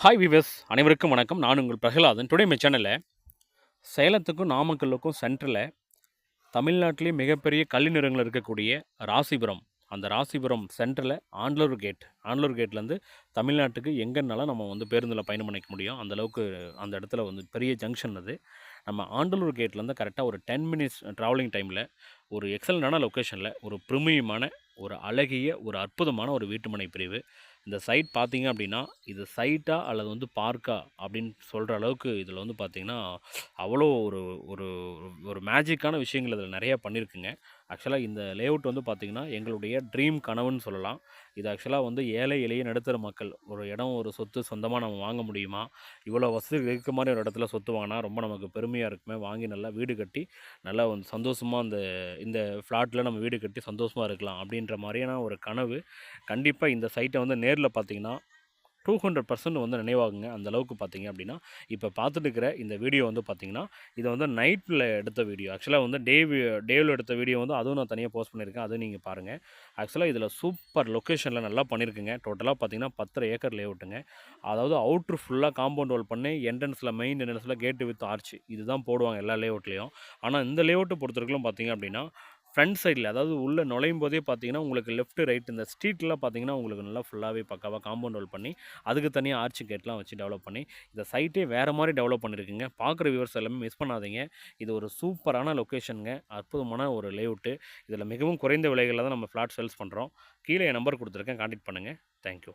Hi விவஸ் அனைவருக்கும் வணக்கம். நான் உங்கள் பிரகலாதன். டுடே மை சேனலில் சேலத்துக்கும் நாமக்கல்லுக்கும் சென்டரில் தமிழ்நாட்டிலேயே மிகப்பெரிய கல்வி நிறங்கள் இருக்கக்கூடிய ராசிபுரம். அந்த ராசிபுரம் சென்டரில் ஆண்டலூர் கேட் ஆண்டலூர் கேட்லேருந்து தமிழ்நாட்டுக்கு எங்கேனாலும் நம்ம வந்து பேருந்தில் பயணம் பண்ணிக்க முடியும். அந்த அளவுக்கு அந்த இடத்துல வந்து பெரிய ஜங்ஷன் அது. நம்ம ஆண்டலூர் கேட்லேருந்து கரெக்டாக ஒரு டென் மினிட்ஸ் ட்ராவலிங் டைமில் ஒரு எக்ஸலண்டான லொக்கேஷனில் ஒரு ப்ரிமியமான ஒரு அழகிய ஒரு அற்புதமான ஒரு வீட்டுமனை பிரிவு. இந்த சைட் பார்த்தீங்க அப்படின்னா இது சைட்டா அல்லது வந்து பார்க்கா அப்படின்னு சொல்கிற அளவுக்கு இதில் வந்து பார்த்தீங்கன்னா அவ்வளோ ஒரு ஒரு ஒரு மேஜிக்கான விஷயங்கள் இதில் நிறையா பண்ணியிருக்குங்க ஆக்சுவலாக இந்த லேஅவுட் வந்து பார்த்திங்கன்னா எங்களுடைய ட்ரீம் கனவுன்னு சொல்லலாம். இது ஆக்சுவலாக வந்து ஏழை எளிய நடுத்தர மக்கள் ஒரு இடம் ஒரு சொத்து சொந்தமாக நம்ம வாங்க முடியுமா? இவ்வளோ வசதி இருக்க மாதிரி ஒரு இடத்துல சொத்து வாங்கினா ரொம்ப நமக்கு பெருமையாக இருக்குமே. வாங்கி நல்லா வீடு கட்டி நல்லா வந்து சந்தோஷமாக அந்த இந்த ஃப்ளாட்டில் நம்ம வீடு கட்டி சந்தோஷமாக இருக்கலாம் அப்படின்ற மாதிரியான ஒரு கனவு. கண்டிப்பாக இந்த சைட்டை வந்து நேரில் பார்த்தீங்கன்னா டூ ஹண்ட்ரட் பர்சன்ட் வந்து நினைவாகுங்க. அந்த அளவுக்கு பார்த்தீங்க அப்படின்னா இப்போ பார்த்துட்டு இருக்கிற இந்த வீடியோ வந்து பார்த்தீங்கன்னா இது வந்து நைட்டில் எடுத்த வீடியோ. ஆக்சுவலாக வந்து டே டேவில் எடுத்த வீடியோ வந்து அதுவும் நான் தனியாக போஸ்ட் பண்ணியிருக்கேன். அதுவும் நீங்கள் பாருங்கள் ஆக்சுவலாக இதில் சூப்பர் லொக்கேஷனில் நல்லா பண்ணியிருக்குங்க. டோட்டலாக பார்த்தீங்கன்னா பத்தரை ஏக்கர் லேஅவுட்டுங்க. அதாவது அவுட்ரு ஃபுல்லாக காம்பவுண்ட் வால் பண்ணி என்ட்ரன்ஸில் மெயின் என்ட்ரன்ஸில் கேட்டு வித் ஆர்ச். இதுதான் போடுவாங்க எல்லா லேஅவுட்லேயும். ஆனால் இந்த லேஅவுட்டை பொறுத்தவரைக்கும் பார்த்தீங்க அப்படின்னா ஃப்ரண்ட் சைடில் அதாவது உள்ளே நுழையும் போதே பார்த்தீங்கன்னா உங்களுக்கு லெஃப்ட் ரைட் இந்த ஸ்ட்ரீட்லாம் பார்த்தீங்கன்னா உங்களுக்கு நல்லா ஃபுல்லாகவே பக்காவாக காம்பவுண்ட் ஹோல் பண்ணி அதுக்கு தனியாக ஆர்ச் கேட்லாம் வச்சு டெவலப் பண்ணி இந்த சைட்டே வேறு மாதிரி டெவலப் பண்ணியிருக்குங்க பார்க்குற வியூவர்ஸ் எல்லாமே மிஸ் பண்ணாதீங்க. இது ஒரு சூப்பரான லொக்கேஷனுங்க அற்புதமான ஒரு லேஅவுட்டு இதில் மிகவும் குறைந்த விலைகளில் தான் நம்ம ஃப்ளாட் சேல்ஸ் பண்ணுறோம் கீழே என் நம்பர் கொடுத்துருக்கேன். கான்டெக்ட் பண்ணுங்கள் தேங்க்யூ